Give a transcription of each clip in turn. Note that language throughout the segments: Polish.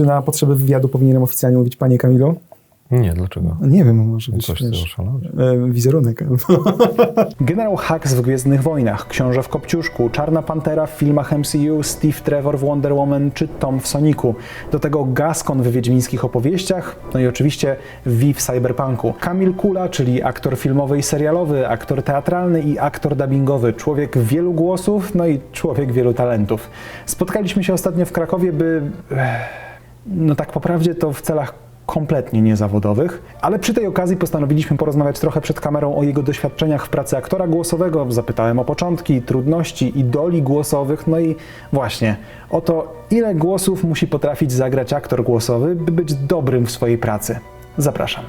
czy na potrzeby wywiadu powinienem oficjalnie mówić panie Kamilu? Nie, dlaczego? Nie wiem, może być Coś wiesz, e, wizerunek. Generał Hux w Gwiezdnych Wojnach, Książę w Kopciuszku, Czarna Pantera w filmach MCU, Steve Trevor w Wonder Woman czy Tom w Sonicu. Do tego Gaskon w wiedźmińskich opowieściach, no i oczywiście Vi w Cyberpunku. Kamil Kula, czyli aktor filmowy i serialowy, aktor teatralny i aktor dubbingowy, człowiek wielu głosów, no i człowiek wielu talentów. Spotkaliśmy się ostatnio w Krakowie, by... No tak po prawdzie to w celach kompletnie niezawodowych, ale przy tej okazji postanowiliśmy porozmawiać trochę przed kamerą o jego doświadczeniach w pracy aktora głosowego. Zapytałem o początki, trudności i doli głosowych, no i właśnie o to, ile głosów musi potrafić zagrać aktor głosowy, by być dobrym w swojej pracy. Zapraszam.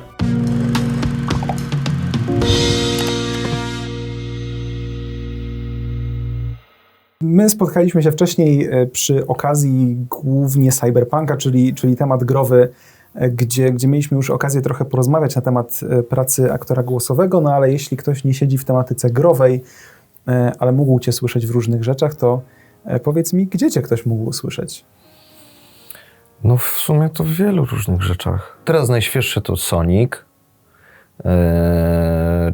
My spotkaliśmy się wcześniej e, przy okazji głównie cyberpunka, czyli, czyli temat growy, e, gdzie, gdzie mieliśmy już okazję trochę porozmawiać na temat e, pracy aktora głosowego, no ale jeśli ktoś nie siedzi w tematyce growej, ale mógł Cię słyszeć w różnych rzeczach, to powiedz mi, gdzie Cię ktoś mógł usłyszeć? No w sumie to w wielu różnych rzeczach. Teraz najświeższy to Sonic. Eee,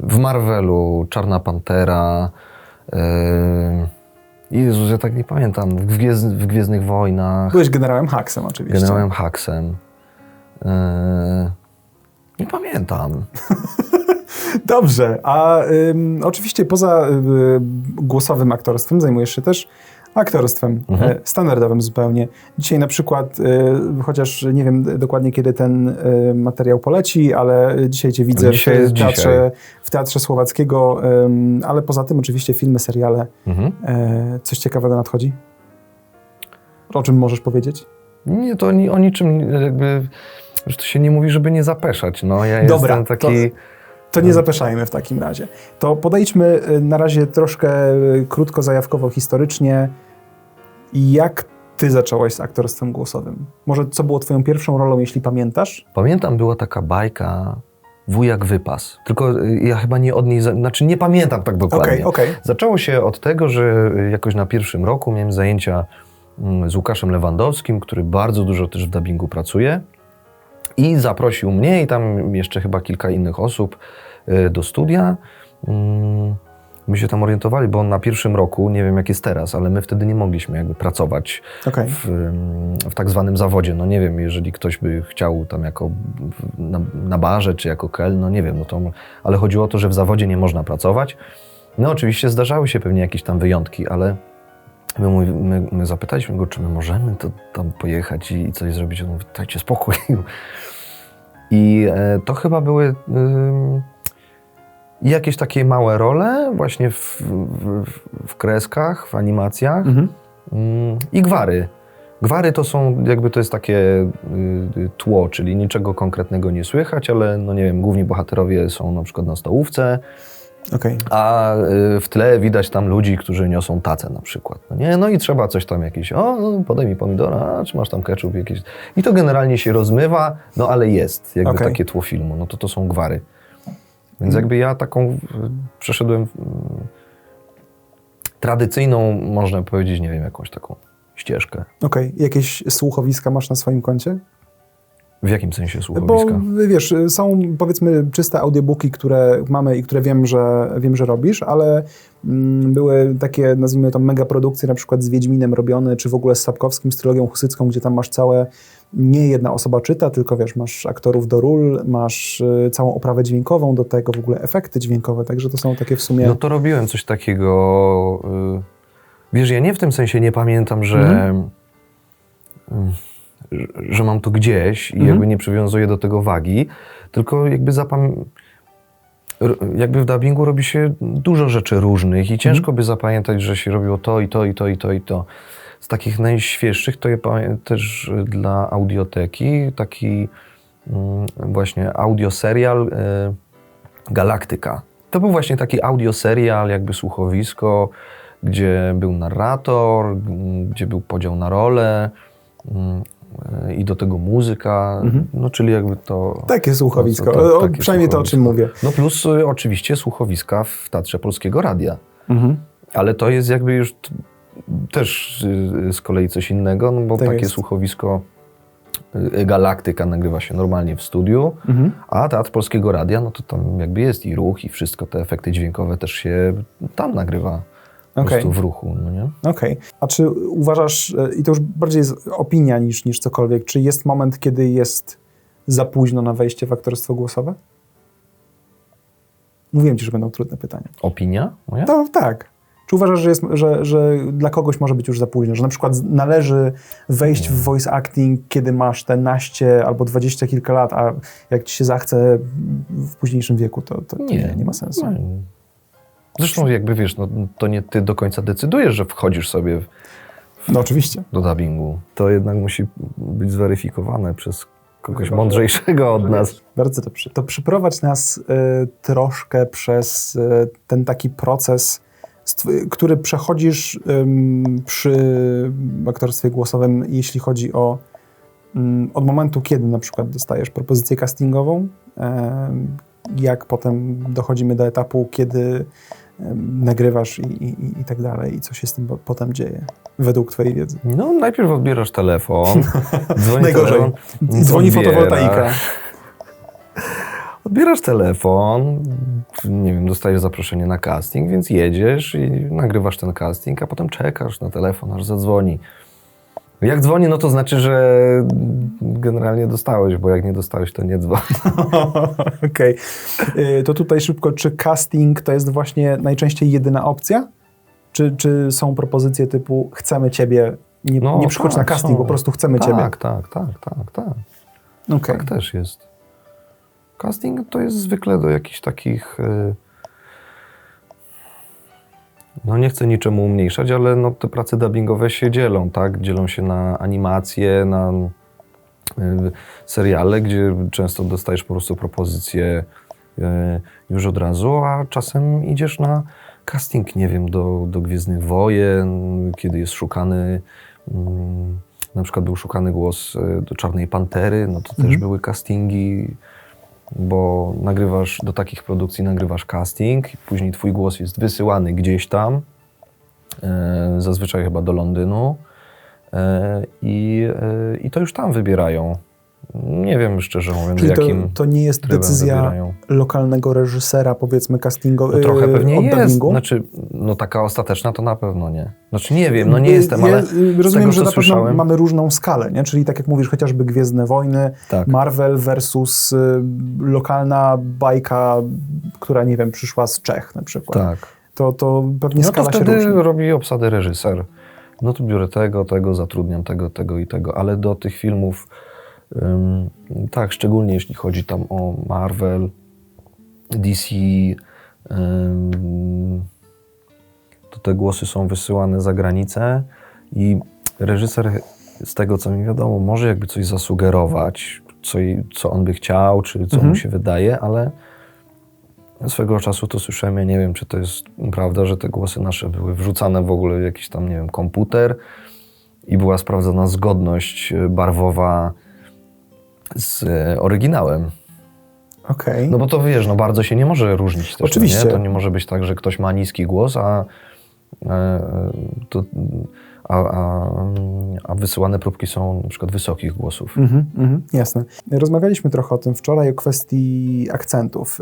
w Marvelu Czarna Pantera. Eee, Jezus, ja tak nie pamiętam. W, Gwiezdz, w Gwiezdnych Wojnach. Byłeś generałem Haksem oczywiście. Generałem Haxem. Eee, nie pamiętam. Dobrze, a ym, oczywiście poza y, głosowym aktorstwem zajmujesz się też aktorstwem Mhm. e, standardowym zupełnie. Dzisiaj na przykład, y, chociaż nie wiem dokładnie kiedy ten y, materiał poleci, ale dzisiaj Cię widzę Dzisiaj w, teatrze, w Teatrze Słowackiego, ale poza tym oczywiście filmy, seriale. Mhm. E, coś ciekawego nadchodzi? O czym możesz powiedzieć? Nie, to o niczym jakby... Że to się nie mówi, żeby nie zapeszać. No, ja Dobra, jestem taki... To nie zapeszajmy w takim razie. To podejdźmy y, na razie troszkę y, krótko, zajawkowo, historycznie. Jak ty zacząłeś z aktorstwem głosowym? Może co było twoją pierwszą rolą, jeśli pamiętasz? Pamiętam, była taka bajka Wujak Wypas. Tylko y, ja chyba nie od niej, znaczy nie pamiętam tak dokładnie. Okej, okej. Zaczęło się od tego, że jakoś na pierwszym roku miałem zajęcia mm, z Łukaszem Lewandowskim, który bardzo dużo też w dubbingu pracuje. I zaprosił mnie i tam jeszcze chyba kilka innych osób y, do studia. Mm, My się tam orientowali, bo on na pierwszym roku, nie wiem jak jest teraz, ale my wtedy nie mogliśmy jakby pracować Okej. w, w tak zwanym zawodzie. No nie wiem, jeżeli ktoś by chciał tam jako na, na barze czy jako kel, no nie wiem, no to, ale chodziło o to, że w zawodzie nie można pracować. No oczywiście zdarzały się pewnie jakieś tam wyjątki, ale my, mówi- my, my zapytaliśmy go, czy my możemy to, tam pojechać i, i coś zrobić. On mówi, dajcie spokój. I e, to chyba były jakieś takie małe role właśnie w, w, w kreskach, w animacjach. Mhm. Mm, I gwary. Gwary to są, jakby to jest takie y, y, tło, czyli niczego konkretnego nie słychać, ale no nie wiem, główni bohaterowie są na przykład na stołówce, Okej. a y, w tle widać tam ludzi, którzy niosą tacę na przykład. No, nie? no i trzeba coś tam jakieś, o, no, podaj mi pomidora, czy masz tam ketchup jakiś. I to generalnie się rozmywa, no ale jest jakby Okej. takie tło filmu, no to to są gwary. Więc jakby ja taką y, przeszedłem y, tradycyjną, można powiedzieć, nie wiem, jakąś taką ścieżkę. Okej. Jakieś słuchowiska masz na swoim koncie? W jakim sensie Bo słuchowiska? wiesz, są powiedzmy czyste audiobooki, które mamy i które wiem, że, wiem, że robisz, ale mm, były takie, nazwijmy to, mega produkcje, na przykład z Wiedźminem robione, czy w ogóle z Sapkowskim, z trylogią husycką, gdzie tam masz całe, nie jedna osoba czyta, tylko wiesz, masz aktorów do ról, masz y, całą oprawę dźwiękową do tego, w ogóle efekty dźwiękowe, także to są takie w sumie... No to robiłem coś takiego. y, Wiesz, ja nie w tym sensie nie pamiętam, że, Mhm. Że, mam to gdzieś i Mhm. jakby nie przywiązuję do tego wagi, tylko jakby zapam... Jakby w dubbingu robi się dużo rzeczy różnych i ciężko by zapamiętać, że się robiło to i to i to i to i to. Z takich najświeższych to ja pamię- też dla audioteki taki mm, właśnie audioserial y, Galaktyka. To był właśnie taki audioserial, jakby słuchowisko, gdzie był narrator, gdzie był podział na role mm, i do tego muzyka, Mhm. no czyli jakby to... Takie słuchowisko, to- to- takie przynajmniej to, o czym mówię. No plus y, oczywiście słuchowiska w Teatrze Polskiego Radia. Mhm. Ale to jest jakby już też y, z kolei coś innego, no bo Tak takie jest. słuchowisko y, Galaktyka nagrywa się normalnie w studiu, Mhm. a Teatr Polskiego Radia, no to tam jakby jest i ruch i wszystko, te efekty dźwiękowe też się tam nagrywa po Okej. prostu w ruchu, no nie? Okej. A czy uważasz, e, i to już bardziej jest opinia niż, niż cokolwiek, czy jest moment, kiedy jest za późno na wejście w aktorstwo głosowe? Mówiłem ci, że będą trudne pytania. Opinia moja? To tak. Czy uważasz, że, jest, że, że dla kogoś może być już za późno? Że na przykład należy wejść w voice acting, kiedy masz te naście albo dwadzieścia kilka lat, a jak ci się zachce w późniejszym wieku, to, to nie, nie ma sensu. Zresztą jakby wiesz, no, to nie ty do końca decydujesz, że wchodzisz sobie No oczywiście. do dubbingu. To jednak musi być zweryfikowane przez kogoś mądrzejszego od nas. Bardzo dobrze. To przyprowadź nas e, troszkę przez e, ten taki proces, który przechodzisz ym, przy aktorstwie głosowym, jeśli chodzi o ym, od momentu, kiedy na przykład dostajesz propozycję castingową, jak potem dochodzimy do etapu, kiedy nagrywasz i, i, i tak dalej, i co się z tym po- potem dzieje, według twojej wiedzy. No najpierw odbierasz telefon, dzwoni Najgorzej. telefon, Dzwoni fotowoltaika. Odbierasz telefon, nie wiem, dostajesz zaproszenie na casting, więc jedziesz i nagrywasz ten casting, a potem czekasz na telefon, aż zadzwoni. Jak dzwoni, no to znaczy, że generalnie dostałeś, bo jak nie dostałeś, to nie dzwoni. Okej. Y, To tutaj szybko, czy casting to jest właśnie najczęściej jedyna opcja? Czy, czy są propozycje typu chcemy ciebie, nie, No, nie przychodź tak, na casting, są. po prostu chcemy tak, ciebie? Tak, tak, tak, tak. Okej. Tak też jest. Casting to jest zwykle do jakichś takich. y, No nie chcę niczemu umniejszać, ale no, te prace dubbingowe się dzielą, tak? Dzielą się na animacje, na y, seriale, gdzie często dostajesz po prostu propozycje y, już od razu, a czasem idziesz na casting, nie wiem, do, do Gwiezdnych Wojen, kiedy jest szukany, mm, na przykład był szukany głos y, do Czarnej Pantery, no to też Mhm. były castingi, bo nagrywasz, do takich produkcji nagrywasz casting, później twój głos jest wysyłany gdzieś tam, e, zazwyczaj chyba do Londynu e, i, e, i to już tam wybierają. Nie wiem szczerze mówiąc, Czyli to, jakim to nie jest decyzja lokalnego reżysera, powiedzmy, castingu, No, trochę y, pewnie jest. Znaczy, no taka ostateczna to na pewno nie. Znaczy nie wiem, no nie Y, jestem, ale ja, y, Rozumiem, tego, że co na pewno słyszałem, mamy różną skalę, nie? Czyli tak jak mówisz, chociażby Gwiezdne Wojny, tak. Marvel versus y, lokalna bajka, która, nie wiem, przyszła z Czech na przykład. tak. To, to pewnie No to skala się wtedy różni. robi obsadę reżyser. No to biorę tego, tego, zatrudniam tego, tego i tego, ale do tych filmów, tak, szczególnie jeśli chodzi tam o Marvel, DC, to te głosy są wysyłane za granicę i reżyser, z tego co mi wiadomo, może jakby coś zasugerować, co, co on by chciał, czy co Mhm. mu się wydaje, ale Swego czasu to słyszałem, ja nie wiem, czy to jest prawda, że te głosy nasze były wrzucane w ogóle w jakiś tam, nie wiem, komputer i była sprawdzona zgodność e, barwowa z e, oryginałem. Okej. No bo to wiesz, no bardzo się nie może różnić też, Oczywiście. No nie? To nie może być tak, że ktoś ma niski głos, a, e, to, a, a, a wysyłane próbki są na przykład wysokich głosów. Mhm, mhm, jasne. Rozmawialiśmy trochę o tym wczoraj, o kwestii akcentów.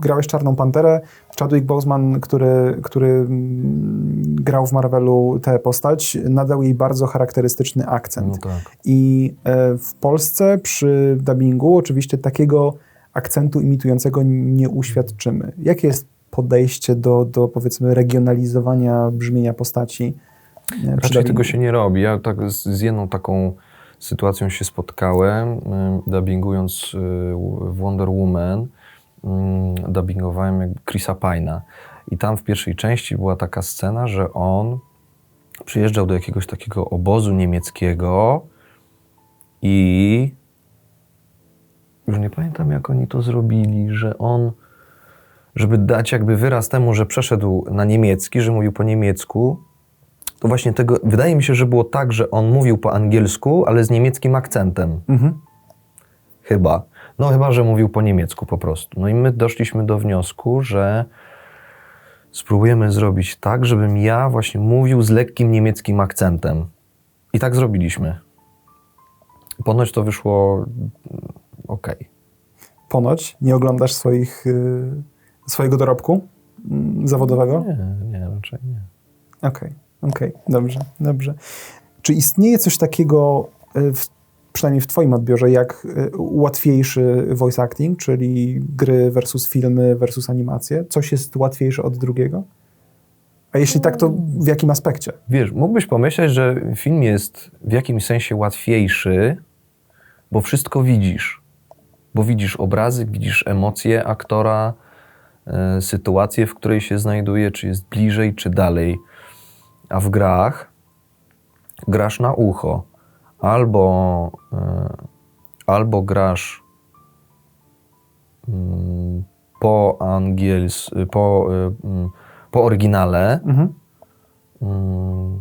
Grałeś Czarną Panterę. Chadwick Boseman, który, który mm, grał w Marvelu tę postać, nadał jej bardzo charakterystyczny akcent. No tak. I e, w Polsce przy dubbingu oczywiście takiego akcentu imitującego nie uświadczymy. Jakie jest podejście do, do powiedzmy regionalizowania brzmienia postaci? e, Raczej tego się nie robi. Ja tak z, z jedną taką sytuacją się spotkałem, y, dubbingując w Wonder Woman. Y, dubbingowałem jakby Chrisa Pine'a. I tam w pierwszej części była taka scena, że on przyjeżdżał do jakiegoś takiego obozu niemieckiego i już nie pamiętam jak oni to zrobili, że on żeby dać jakby wyraz temu, że przeszedł na niemiecki, że mówił po niemiecku, to właśnie tego, wydaje mi się, że było tak, że on mówił po angielsku, ale z niemieckim akcentem. Mhm. Chyba. No chyba, że mówił po niemiecku po prostu. No i my doszliśmy do wniosku, że spróbujemy zrobić tak, żebym ja właśnie mówił z lekkim niemieckim akcentem. I tak zrobiliśmy. Ponoć to wyszło ok. Ponoć nie oglądasz swoich, y, swojego dorobku mm, zawodowego? Nie, nie, raczej nie. Okej, okej, dobrze, dobrze. Czy istnieje coś takiego, y, w, przynajmniej w Twoim odbiorze, jak y, łatwiejszy voice acting, czyli gry versus filmy versus animacje? Coś jest łatwiejsze od drugiego? A jeśli tak, to w jakim aspekcie? Wiesz, mógłbyś pomyśleć, że film jest w jakimś sensie łatwiejszy, bo wszystko widzisz. Bo widzisz obrazy, widzisz emocje aktora, e, sytuację, w której się znajduje, czy jest bliżej, czy dalej. A w grach grasz na ucho. Albo, e, albo grasz mm, po angiels, po, e, mm, po oryginale, Mhm. Mm,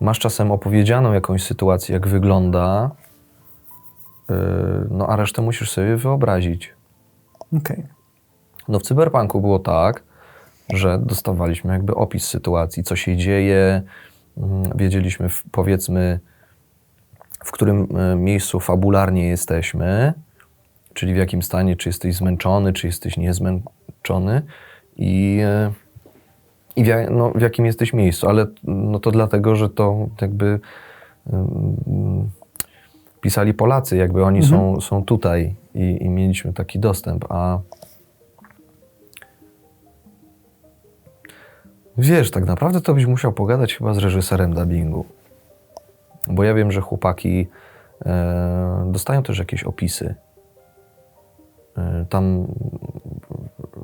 masz czasem opowiedzianą jakąś sytuację, jak wygląda, yy, no a resztę musisz sobie wyobrazić. Okej. No w Cyberpunku było tak, że dostawaliśmy jakby opis sytuacji, co się dzieje, wiedzieliśmy powiedzmy w którym e, miejscu fabularnie jesteśmy, czyli w jakim stanie, czy jesteś zmęczony, czy jesteś niezmęczony i, e, i w, no, w jakim jesteś miejscu, ale no to dlatego, że to jakby mm, pisali Polacy, jakby oni są, są tutaj i, i mieliśmy taki dostęp, a Wiesz, tak naprawdę to byś musiał pogadać chyba z reżyserem dubbingu. Bo ja wiem, że chłopaki e, dostają też jakieś opisy. E, tam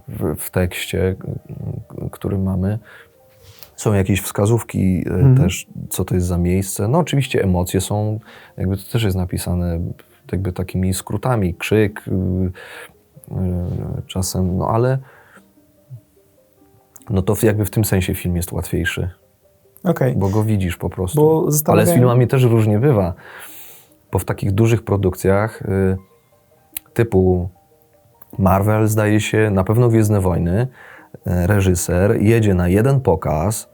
w, w tekście, który mamy, są jakieś wskazówki e, też, co to jest za miejsce. No oczywiście emocje są, jakby to też jest napisane jakby takimi skrótami, krzyk, y, y, czasem, no ale no to w- jakby w tym sensie film jest łatwiejszy, Okej. bo go widzisz po prostu. Ale z filmami też różnie bywa, bo w takich dużych produkcjach y, typu Marvel, zdaje się, na pewno Gwiezdne Wojny, y, reżyser jedzie na jeden pokaz,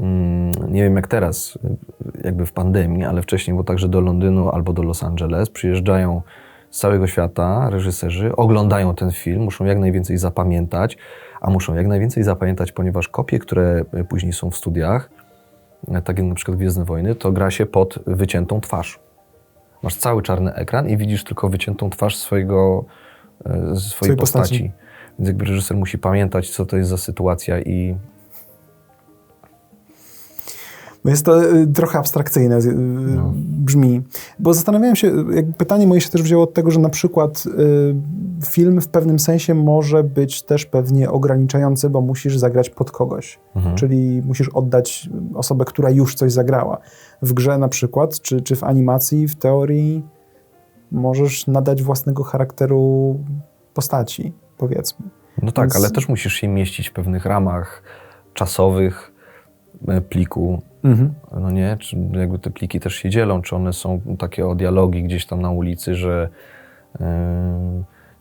mm, nie wiem jak teraz, y, jakby w pandemii, ale wcześniej było także do Londynu albo do Los Angeles, przyjeżdżają z całego świata reżyserzy, oglądają ten film, muszą jak najwięcej zapamiętać, a muszą jak najwięcej zapamiętać, ponieważ kopie, które później są w studiach, tak jak na przykład Gwiezdne Wojny, to gra się pod wyciętą twarz. Masz cały czarny ekran i widzisz tylko wyciętą twarz swojego, e, swojej Swojej postaci. postaci. Więc jakby reżyser musi pamiętać, co to jest za sytuacja i Jest to y, trochę abstrakcyjne, y, No. brzmi. Bo zastanawiałem się, pytanie moje się też wzięło od tego, że na przykład y, film w pewnym sensie może być też pewnie ograniczający, bo musisz zagrać pod kogoś. Mhm. Czyli musisz oddać osobę, która już coś zagrała. W grze na przykład, czy, czy w animacji, w teorii możesz nadać własnego charakteru postaci, powiedzmy. No tak, Więc- ale też musisz się mieścić w pewnych ramach czasowych pliku. Mhm. No nie, czy jakby te pliki też się dzielą, czy one są takie o dialogi gdzieś tam na ulicy, że yy,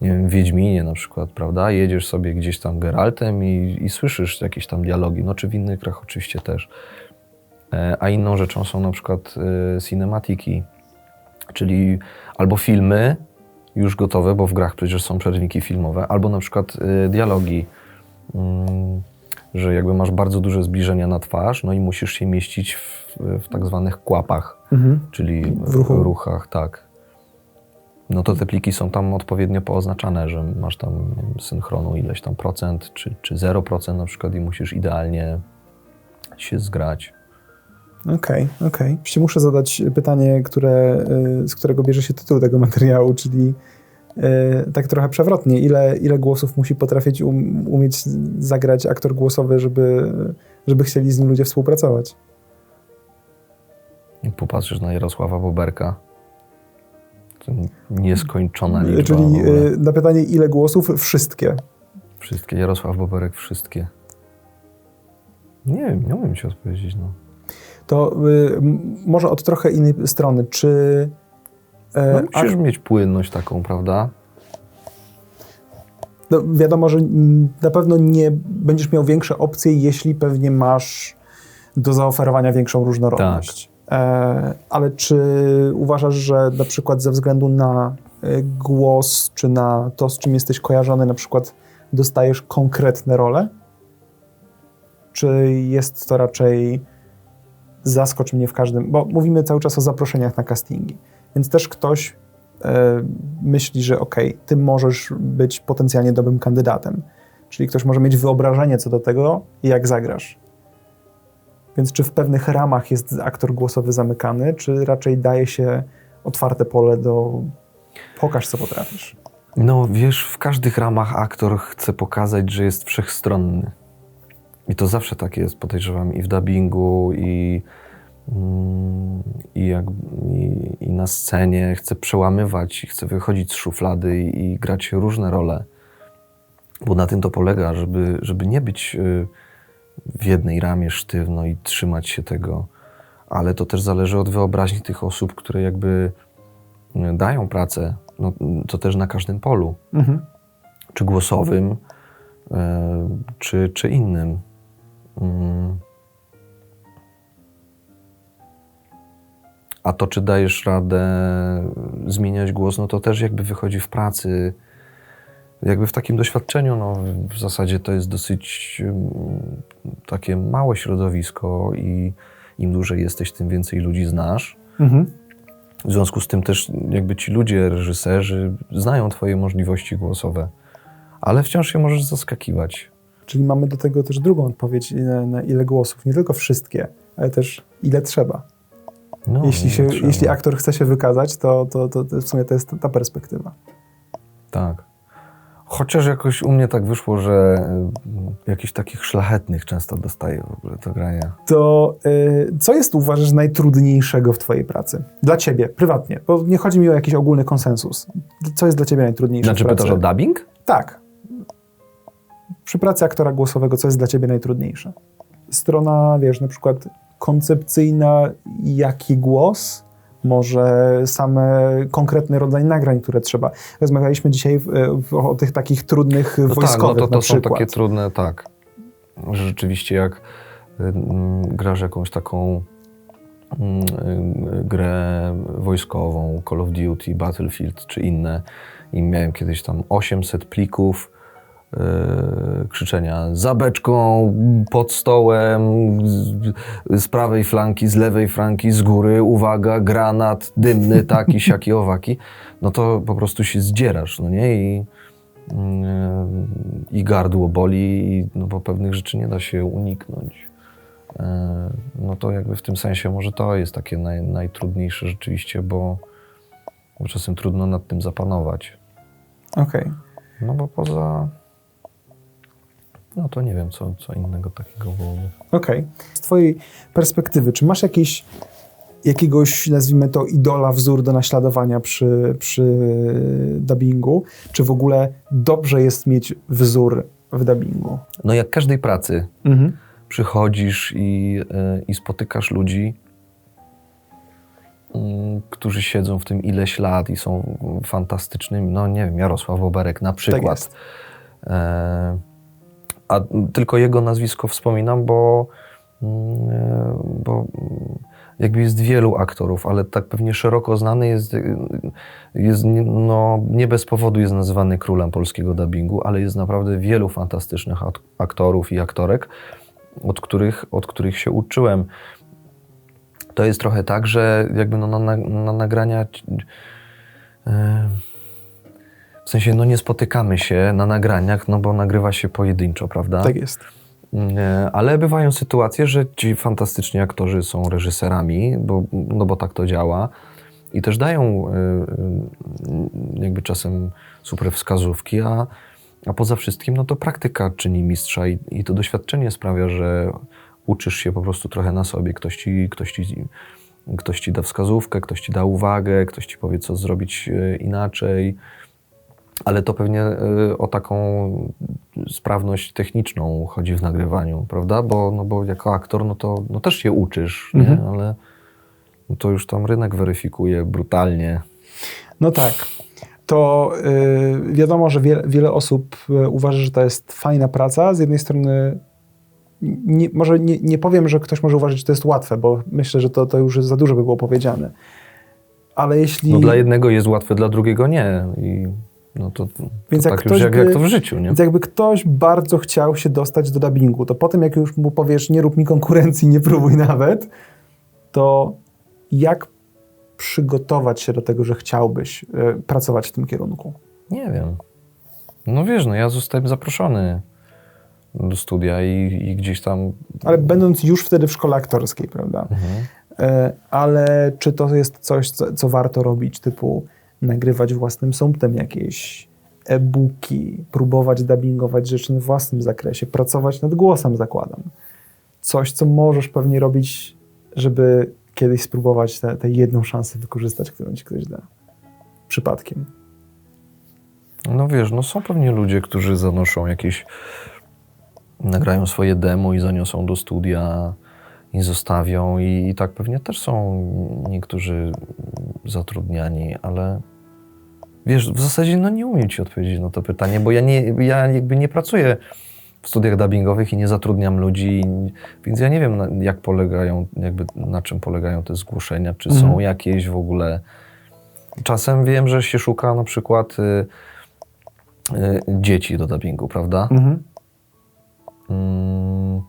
nie wiem, w Wiedźminie na przykład, prawda? Jedziesz sobie gdzieś tam Geraltem i, i słyszysz jakieś tam dialogi, no czy w innych grach oczywiście też. E, A inną rzeczą są na przykład e, cinematiki, czyli albo filmy już gotowe, bo w grach przecież są przerwniki filmowe, albo na przykład e, dialogi, mm, że jakby masz bardzo duże zbliżenia na twarz, no i musisz się mieścić w, w tak zwanych kłapach, Mhm. czyli W ruchu. ruchach, tak. No to te pliki są tam odpowiednio pooznaczane, że masz tam wiem, synchronu ileś tam procent, czy, czy 0% na przykład i musisz idealnie się zgrać. Okej, okej. Jeszcze muszę zadać pytanie, które, y, z którego bierze się tytuł tego materiału, czyli tak trochę przewrotnie. Ile, ile głosów musi potrafić um, umieć zagrać aktor głosowy, żeby, żeby chcieli z nim ludzie współpracować? I popatrzysz na Jarosława Boberka. To nieskończona liczba. Czyli y, na pytanie, ile głosów? Wszystkie. Wszystkie. Jarosław Boberek, wszystkie. Nie wiem, nie umiem ci odpowiedzieć. No. To y, może od trochę innej strony. Czy No, e, musisz mieć płynność taką, prawda? No, wiadomo, że na pewno nie będziesz miał większe opcje, jeśli pewnie masz do zaoferowania większą różnorodność. E, ale czy uważasz, że na przykład ze względu na e, głos, czy na to, z czym jesteś kojarzony, na przykład dostajesz konkretne role? Czy jest to raczej zaskocz mnie w każdym, bo mówimy cały czas o zaproszeniach na castingi, więc też ktoś e, myśli, że okej, ty możesz być potencjalnie dobrym kandydatem, czyli ktoś może mieć wyobrażenie co do tego, jak zagrasz. Więc czy w pewnych ramach jest aktor głosowy zamykany, czy raczej daje się otwarte pole do pokaż co potrafisz? No wiesz, w każdych ramach aktor chce pokazać, że jest wszechstronny. I to zawsze tak jest, podejrzewam, i w dubbingu, i, i, jak, i, i na scenie. Chce przełamywać, i chce wychodzić z szuflady i, i grać różne role. Bo na tym to polega, żeby, żeby nie być y, w jednej ramie sztywno i trzymać się tego. Ale to też zależy od wyobraźni tych osób, które jakby y, dają pracę. No, to też na każdym polu Mhm. czy głosowym, e, czy, czy innym. Mm. A to, czy dajesz radę zmieniać głos, no to też jakby wychodzi w pracy, jakby w takim doświadczeniu, no w zasadzie to jest dosyć mm, takie małe środowisko i im dłużej jesteś, tym więcej ludzi znasz. Mhm. W związku z tym też jakby ci ludzie, reżyserzy znają twoje możliwości głosowe, ale wciąż się możesz zaskakiwać. Czyli mamy do tego też drugą odpowiedź, na, na ile głosów, nie tylko wszystkie, ale też ile trzeba. No, jeśli, się, jeśli aktor chce się wykazać, to, to, to, to w sumie to jest ta perspektywa. Tak. Chociaż jakoś u mnie tak wyszło, że y, jakichś takich szlachetnych często dostaję w ogóle do grania. To y, co jest uważasz najtrudniejszego w twojej pracy? Dla ciebie, prywatnie, bo nie chodzi mi o jakiś ogólny konsensus. Co jest dla ciebie najtrudniejsze Znaczy pytasz o dubbing? Tak. Przy pracy aktora głosowego, co jest dla ciebie najtrudniejsze? Strona, wiesz, na przykład koncepcyjna, jaki głos, może same konkretny rodzaj nagrań, które trzeba. Rozmawialiśmy dzisiaj w, w, o tych takich trudnych No tak, no wojskowych to, to są takie trudne, tak. Rzeczywiście jak grasz jakąś taką y, grę wojskową, Call of Duty, Battlefield czy inne i miałem kiedyś tam 800 plików krzyczenia za beczką, pod stołem, z, prawej flanki, z lewej flanki, z góry, uwaga, granat, dymny, taki, siaki, owaki, no to po prostu się zdzierasz, no nie? I, mm, i gardło boli, i, no bo pewnych rzeczy nie da się uniknąć. E, No to jakby w tym sensie może to jest takie naj, najtrudniejsze rzeczywiście, bo, bo czasem trudno nad tym zapanować. Okej. No bo poza... No to nie wiem, co, co innego takiego byłoby. Okej. Z Twojej perspektywy, czy masz jakieś, jakiegoś, nazwijmy to, idola, wzór do naśladowania przy, przy dubbingu? Czy w ogóle dobrze jest mieć wzór w dubbingu? No jak każdej pracy, Mhm. przychodzisz i, y, i spotykasz ludzi, mm, którzy siedzą w tym ileś lat i są fantastycznymi. No nie wiem, Jarosław Boberek na przykład. Tak jest. E, a tylko jego nazwisko wspominam, bo, mm, bo mm, jakby jest wielu aktorów, ale tak pewnie szeroko znany jest, jest no, nie bez powodu jest nazywany królem polskiego dubbingu, ale jest naprawdę wielu fantastycznych ak- aktorów i aktorek, od których, od których się uczyłem. To jest trochę tak, że jakby no, na, na, na nagrania e, w sensie, no nie spotykamy się na nagraniach, no bo nagrywa się pojedynczo, prawda? Tak jest. E, Ale bywają sytuacje, że ci fantastyczni aktorzy są reżyserami, bo, no bo tak to działa i też dają e, e, jakby czasem super wskazówki, a, a poza wszystkim no to praktyka czyni mistrza i, i to doświadczenie sprawia, że uczysz się po prostu trochę na sobie. Ktoś ci, ktoś ci, ktoś ci da wskazówkę, ktoś ci da uwagę, ktoś ci powie, co zrobić inaczej. Ale to pewnie y, o taką sprawność techniczną chodzi w nagrywaniu, prawda? Bo, no bo jako aktor, no to no też się uczysz? Mhm. Ale no to już tam rynek weryfikuje brutalnie. No tak. to y, wiadomo, że wiele, wiele osób y, uważa, że to jest fajna praca. Z jednej strony nie, może nie, nie powiem, że ktoś może uważać, że to jest łatwe, bo myślę, że to, to już za dużo by było powiedziane. Ale jeśli... No dla jednego jest łatwe, dla drugiego nie. I no to, to Więc jak tak już jak, by- jak to w życiu, nie? Więc jakby ktoś bardzo chciał się dostać do dubbingu, to potem jak już mu powiesz, nie rób mi konkurencji, nie próbuj nawet, to jak przygotować się do tego, że chciałbyś e, pracować w tym kierunku? Nie wiem. No wiesz, no ja zostałem zaproszony do studia i, i gdzieś tam... Ale będąc już wtedy w szkole aktorskiej, prawda? Mhm. E, Ale czy to jest coś, co, co warto robić, typu nagrywać własnym sumptem jakieś e-booki, próbować dubbingować rzeczy w własnym zakresie, pracować nad głosem, zakładam. Coś, co możesz pewnie robić, żeby kiedyś spróbować tę tę jedną szansę wykorzystać, którą ci ktoś da. Przypadkiem. No wiesz, no są pewnie ludzie, którzy zanoszą jakieś, nagrają swoje demo i zaniosą do studia i zostawią i, i tak pewnie też są niektórzy zatrudniani, ale wiesz, w zasadzie no nie umiem ci odpowiedzieć na to pytanie, bo ja, nie, ja jakby nie pracuję w studiach dubbingowych i nie zatrudniam ludzi, więc ja nie wiem na, jak polegają, jakby na czym polegają te zgłoszenia, czy są Mhm. jakieś w ogóle. Czasem wiem, że się szuka na przykład y, y, dzieci do dubbingu, prawda? Mhm. Mm,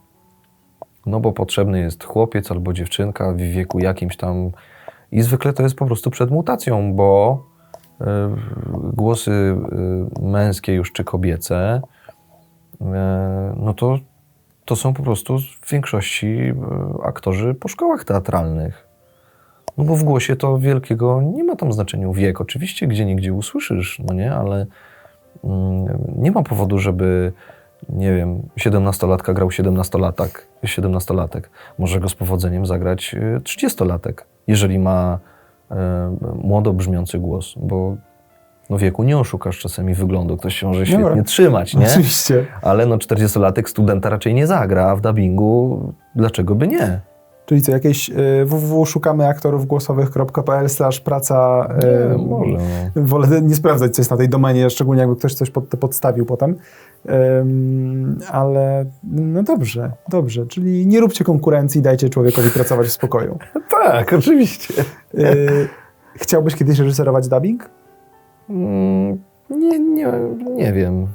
No bo potrzebny jest chłopiec albo dziewczynka w wieku jakimś tam i zwykle to jest po prostu przed mutacją, bo y, głosy y, męskie już czy kobiece, y, no to, to są po prostu w większości aktorzy po szkołach teatralnych. No bo w głosie to wielkiego nie ma tam znaczenia wiek. Oczywiście gdzie niegdzie usłyszysz, no nie, ale mm, nie ma powodu, żeby nie wiem, 17-latka grał 17-latek, 17-latek. Może go z powodzeniem zagrać y, 30-latek, jeżeli ma y, młodo brzmiący głos, bo no wieku nie oszukasz czasami wyglądu, ktoś się może świetnie Dobra. trzymać, nie? Oczywiście. Ale no 40-latek studenta raczej nie zagra, a w dubbingu dlaczego by nie? Czyli co, jakieś y, www aktorów głosowych.pl slash praca Nie, y, może. No. Wolę nie sprawdzać, co jest na tej domenie, szczególnie jakby ktoś coś pod, podstawił potem. Ym, ale no dobrze, dobrze. Czyli nie róbcie konkurencji, dajcie człowiekowi pracować w spokoju. Tak, oczywiście. Y, chciałbyś kiedyś reżyserować dubbing? Mm, nie, nie, nie wiem.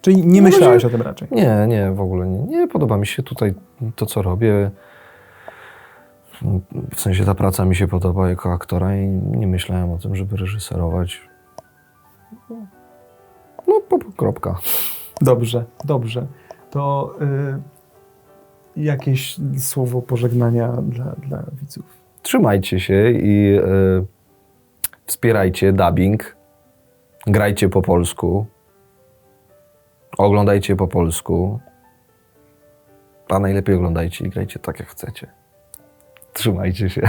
Czyli nie No, myślałeś o tym raczej? Nie, nie, w ogóle nie. Nie podoba mi się tutaj to, co robię. W sensie ta praca mi się podoba jako aktora i nie myślałem o tym, żeby reżyserować. No, po, po, kropka. Dobrze, dobrze. To y, jakieś słowo pożegnania dla, dla widzów. Trzymajcie się i e, wspierajcie dubbing. Grajcie po polsku. Oglądajcie po polsku. A najlepiej oglądajcie i grajcie tak, jak chcecie. Trzymajcie się.